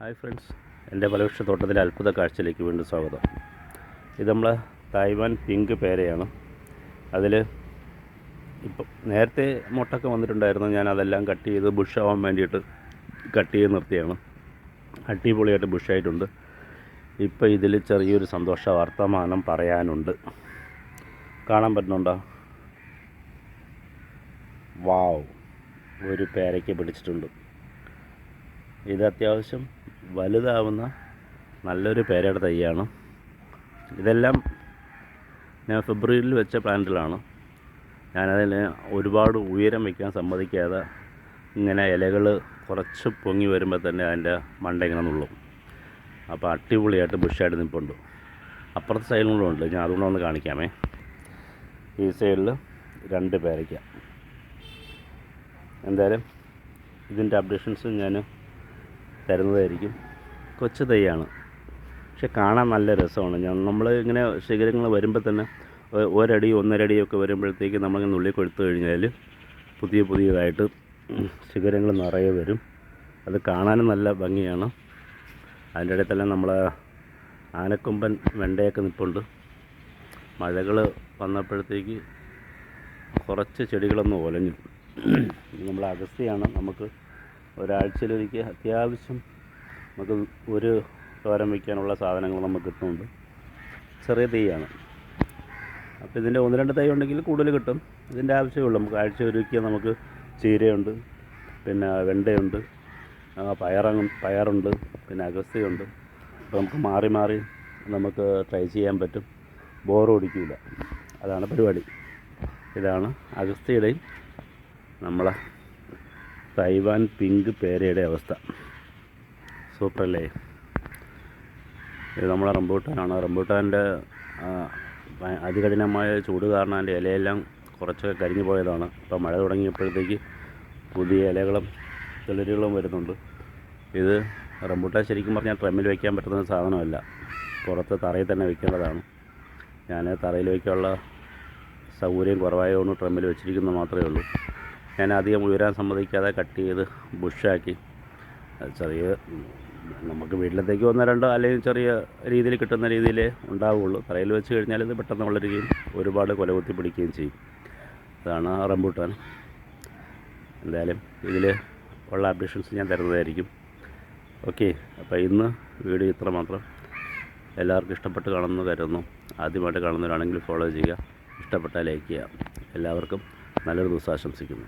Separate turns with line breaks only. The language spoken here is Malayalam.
Hi friends. എന്റെ പലവൃക്ഷ തോട്ടത്തിലെ അത്ഭുത കാഴ്ചയിലേക്ക് വീണ്ടും സ്വാഗതം. ഇത് നമ്മളെ തായ്വാൻ പിങ്ക് പേരയാണ്. അതിൽ ഇപ്പം നേരത്തെ മുട്ടൊക്കെ വന്നിട്ടുണ്ടായിരുന്നു. ഞാൻ അതെല്ലാം കട്ട് ചെയ്ത് ബുഷാവാൻ വേണ്ടിയിട്ട് കട്ട് ചെയ്ത് നിർത്തിയാണ്. അടിപൊളിയായിട്ട് ബുഷായിട്ടുണ്ട് ഇപ്പോൾ ഇതിൽ ചെറിയൊരു സന്തോഷ വർത്തമാനം പറയാനുണ്ട്. കാണാൻ പറ്റുന്നുണ്ടോ? വാവ്. ഒരു പേരയ്ക്ക് പിടിച്ചിട്ടുണ്ട്. ഇത് അത്യാവശ്യം വലുതാവുന്ന നല്ലൊരു പേരയുടെ തൈയാണ്. ഇതെല്ലാം ഞാൻ ഫെബ്രുവരിയിൽ വെച്ച പ്ലാന്റിലാണ്. ഞാനതിൽ ഒരുപാട് ഉയരം വയ്ക്കാൻ സമ്മതിക്കാതെ ഇങ്ങനെ ഇലകൾ കുറച്ച് പൊങ്ങി വരുമ്പോൾ തന്നെ അതിന്റെ മണ്ട ഇങ്ങനെ നുള്ളും. അപ്പോൾ അടിപൊളിയായിട്ട് ബുഷായിട്ട് നിൽപ്പുണ്ട് അപ്പുറത്തെ സൈഡിലും കൂടെ ഉണ്ട്. ഞാൻ അതുകൊണ്ട് ഒന്ന് കാണിക്കാമേ. ഈ സൈഡിൽ രണ്ട് പേരയ്ക്ക. എന്തായാലും ഇതിന്റെ അപ്ഡേഷൻസ് ഞാൻ തരുന്നതായിരിക്കും. കൊച്ചു തൈയാണ്. പക്ഷെ കാണാൻ നല്ല രസമാണ്. ഞാൻ നമ്മൾ ഇങ്ങനെ ശിഖരങ്ങൾ വരുമ്പോൾ തന്നെ ഒരടി ഒന്നരടിയൊക്കെ വരുമ്പോഴത്തേക്ക് നമ്മളിങ്ങനെ നുള്ളി കൊടുത്തു കഴിഞ്ഞാൽ പുതിയ പുതിയതായിട്ട് ശിഖരങ്ങൾ നിറയെ വരും. അത് കാണാനും നല്ല ഭംഗിയാണ്. അതിന്റെ ഇടയിൽ തന്നെ നമ്മൾ ആനക്കൊമ്പൻ വെണ്ടയൊക്കെ നിൽപ്പുണ്ട് മഴകൾ വന്നപ്പോഴത്തേക്ക് കുറച്ച് ചെടികളൊന്നും ഒലഞ്ഞു. നമ്മൾ അഗസ്തിയാണ് നമുക്ക് ഒരാഴ്ചയിലൊരിക്കൽ അത്യാവശ്യം നമുക്ക് ഒരു തോരൻ വയ്ക്കാനുള്ള സാധനങ്ങൾ നമുക്ക് കിട്ടുന്നുണ്ട്. ചെറിയ തൈയാണ് അപ്പോൾ ഇതിന്റെ ഒന്ന് രണ്ട് തൈ ഉണ്ടെങ്കിൽ കൂടുതൽ കിട്ടും. ഇതിന്റെ ആവശ്യമുള്ളൂ. നമുക്ക് ആഴ്ച ഒരുക്കിയാൽ നമുക്ക് ചീരയുണ്ട് പിന്നെ വെണ്ടയുണ്ട് പയറങ്ങ പയറുണ്ട് പിന്നെ അഗസ്തിയുണ്ട് അപ്പോൾ നമുക്ക് മാറി മാറി നമുക്ക് ട്രൈ ചെയ്യാൻ പറ്റും. ബോർ ഓടിക്കില്ല അതാണ് പരിപാടി. ഇതാണ് അഗസ്തിയുടെയും നമ്മളെ തൈവാൻ പിങ്ക് പേരയുടെ അവസ്ഥ. സൂപ്പറല്ലേ? ഇത് നമ്മളെ റംബൂട്ടാനാണ്. റംബൂട്ടാന്റെ അതികഠിനമായ ചൂട് കാരണം അതിന്റെ ഇലയെല്ലാം കുറച്ചൊക്കെ കരിഞ്ഞു പോയതാണ്. ഇപ്പോൾ മഴ തുടങ്ങിയപ്പോഴത്തേക്ക് പുതിയ ഇലകളും തെളിരുകളും വരുന്നുണ്ട്. ഇത് റംബൂട്ടാൻ ശരിക്കും പറഞ്ഞാൽ ട്രമ്മിൽ വയ്ക്കാൻ പറ്റുന്ന സാധനമല്ല. പുറത്ത് തറയിൽ തന്നെ വെക്കേണ്ടതാണ്. ഞാൻ തറയിൽ വയ്ക്കാനുള്ള സൗകര്യം കുറവായതുകൊണ്ട് ട്രമ്മിൽ വെച്ചിരിക്കുന്നത് മാത്രമേ ഉള്ളൂ. ഞാൻ അധികം ഉയരാൻ സമ്മതിക്കാതെ കട്ട് ചെയ്ത് ബുഷാക്കി. ചെറിയ നമുക്ക് വീട്ടിലത്തേക്ക് വന്ന രണ്ടോ അല്ലെങ്കിൽ ചെറിയ രീതിയിൽ കിട്ടുന്ന രീതിയിൽ ഉണ്ടാവുകയുള്ളൂ തറയിൽ വെച്ച് കഴിഞ്ഞാൽ ഇത് പെട്ടെന്ന് വളരുകയും ഒരുപാട് കൊലകുത്തി പിടിക്കുകയും ചെയ്യും. അതാണ് റംബൂട്ടാൻ. എന്തായാലും ഇതിൽ ഉള്ള അപ്ഡേഷൻസ് ഞാൻ തരുന്നതായിരിക്കും. ഓക്കെ അപ്പോൾ ഇന്ന് വീഡിയോ ഇത്ര മാത്രം. എല്ലാവർക്കും ഇഷ്ടപ്പെട്ട് കാണുന്നു കരുതുന്നു. ആദ്യമായിട്ട് കാണുന്നവരാണെങ്കിൽ ഫോളോ ചെയ്യുക. ഇഷ്ടപ്പെട്ടാൽ ലൈക്ക് ചെയ്യുക. എല്ലാവർക്കും നല്ലൊരു ദിവസം ആശംസിക്കുന്നു.